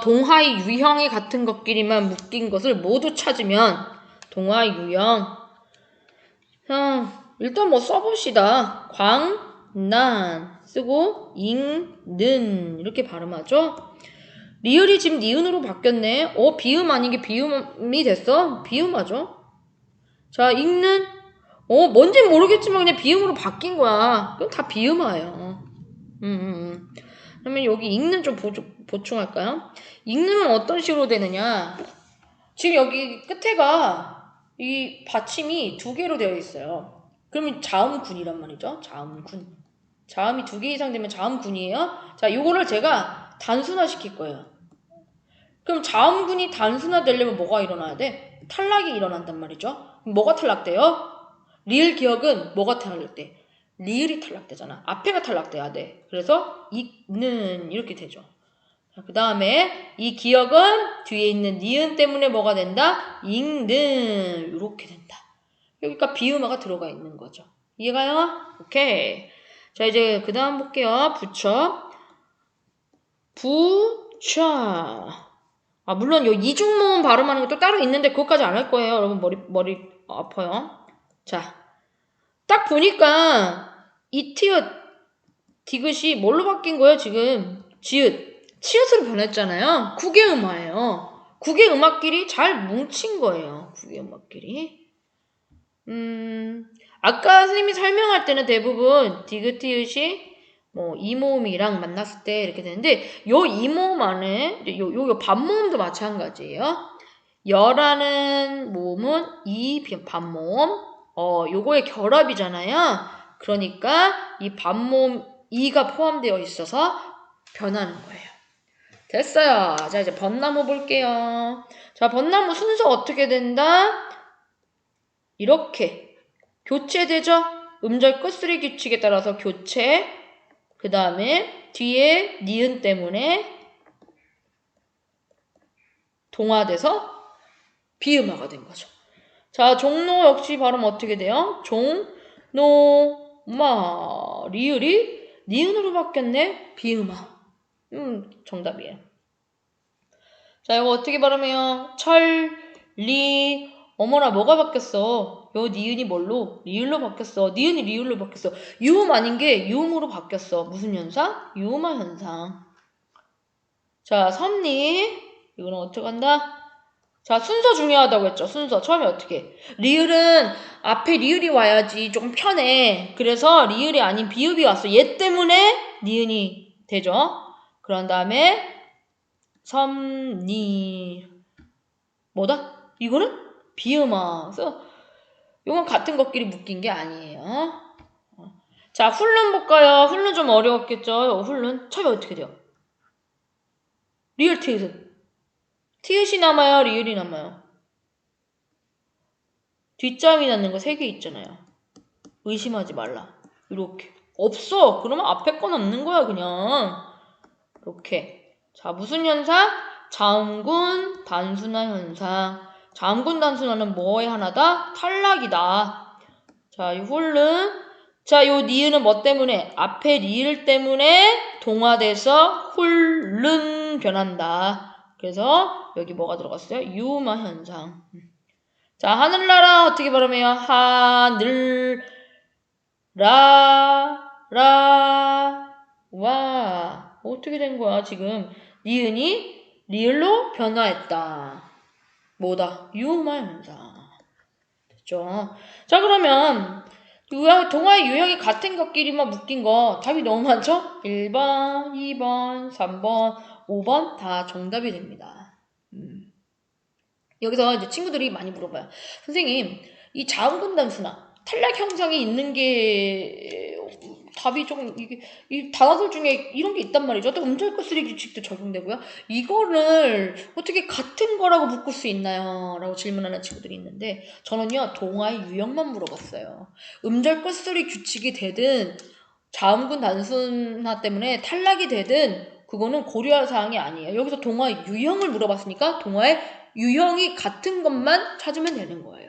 동화의 유형이 같은 것끼리만 묶인 것을 모두 찾으면 동화 유형. 자, 일단 뭐 써봅시다. 광, 난 쓰고 잉는 이렇게 발음하죠. 리을이 지금 니은으로 바뀌었네. 어, 비음 아닌 게 비음이 됐어? 비음하죠. 자, 읽는 어, 뭔지 모르겠지만 그냥 비음으로 바뀐 거야. 그럼 다 비음화예요. 음, 음, 음. 그러면 여기 읽는 좀 보, 보충할까요? 읽는 어떤 식으로 되느냐? 지금 여기 끝에가 이 받침이 두 개로 되어 있어요. 그러면 자음군이란 말이죠. 자음군. 자음이 두 개 이상 되면 자음군이에요. 자, 요거를 제가 단순화 시킬 거예요. 그럼 자음군이 단순화 되려면 뭐가 일어나야 돼? 탈락이 일어난단 말이죠. 뭐가 탈락돼요? 리을 기억은 뭐가 탈락돼? 리을이 탈락되잖아. 앞에가 탈락돼야 돼. 그래서 이는 이렇게 되죠. 그 다음에 이 기억은 뒤에 있는 니은 때문에 뭐가 된다? 읽는 이렇게 된다. 여기가 비음화가 들어가 있는 거죠. 이해가요? 오케이. 자 이제 그 다음 볼게요. 붙여. 부쳐. 아 물론 요 이중모음 발음하는 것도 따로 있는데 그것까지 안 할 거예요. 여러분 머리 머리 아파요. 자, 딱 보니까 이 티읕 디귿이 뭘로 바뀐 거예요 지금? 지읒 치읓으로 변했잖아요. 국의 음화예요. 국의 음악끼리 잘 뭉친 거예요. 국의 음악끼리. 음, 아까 선생님이 설명할 때는 대부분 디귿 티읕이 뭐 이모음이랑 만났을 때 이렇게 되는데 요 이모음 안에 요 요 요 반모음도 마찬가지예요. 여라는 모음은 이 반모음 어 요거의 결합이잖아요. 그러니까 이 반모음 이가 포함되어 있어서 변하는 거예요. 됐어요. 자 이제 벚나무 볼게요. 자 벚나무 순서 어떻게 된다? 이렇게 교체되죠? 음절 끝소리 규칙에 따라서 교체 그 다음에 뒤에 니은 때문에 동화돼서 비음화가 된 거죠. 자, 종로 역시 발음 어떻게 돼요? 종, 노, 마, 리을이 니은으로 바뀌었네? 비음화. 음, 정답이에요. 자, 이거 어떻게 발음해요? 철, 리, 어머나 뭐가 바뀌었어? 요 니은이 뭘로? 리을로 바뀌었어. 니은이 리을로 바뀌었어. 유음 아닌 게 유음으로 바뀌었어. 무슨 현상? 유음화 현상. 자, 섭리. 이거는 어떻게 한다? 자, 순서 중요하다고 했죠. 순서. 처음에 어떻게? 리을은 앞에 리을이 와야지 조금 편해. 그래서 리을이 아닌 비읍이 왔어. 얘 때문에 니은이 되죠. 그런 다음에 섭니. 뭐다? 이거는 비음화. 그래서 이건 같은 것끼리 묶인 게 아니에요. 자, 훌룬 볼까요? 훌룬 좀 어려웠겠죠? 훌룬. 처음에 어떻게 돼요? 리을 티읕. 티읕이 남아요? 리을이 남아요? 뒷자음이 남는 거 세 개 있잖아요. 의심하지 말라. 이렇게. 없어. 그러면 앞에 거 남는 거야, 그냥. 이렇게. 자, 무슨 현상? 자음군 단순화 현상. 자음군 단순화는 뭐의 하나다? 탈락이다. 자, 이 홀른. 자, 요 니은은 뭐 때문에? 앞에 리을 때문에 동화돼서 홀른 변한다. 그래서 여기 뭐가 들어갔어요? 유마 현상. 자, 하늘나라 어떻게 발음해요? 하늘 라, 라, 와. 어떻게 된 거야, 지금? 니은이 리을로 변화했다. 뭐다? 유마 현상. 됐죠? 자, 그러면 유형, 동화의 유형이 같은 것끼리만 묶인 거 답이 너무 많죠? 1번, 2번, 3번, 5번 다 정답이 됩니다. 음. 여기서 이제 친구들이 많이 물어봐요. 선생님, 이 자음군 단수나 탈락 형상이 있는 게 답이 조금 이게 이 단어들 중에 이런 게 있단 말이죠. 또 음절 끝쓰리 규칙도 적용되고요. 이거를 어떻게 같은 거라고 묶을 수 있나요? 라고 질문하는 친구들이 있는데 저는요 동화의 유형만 물어봤어요. 음절 끝소리 규칙이 되든 자음군 단순화 때문에 탈락이 되든 그거는 고려할 사항이 아니에요. 여기서 동화의 유형을 물어봤으니까 동화의 유형이 같은 것만 찾으면 되는 거예요.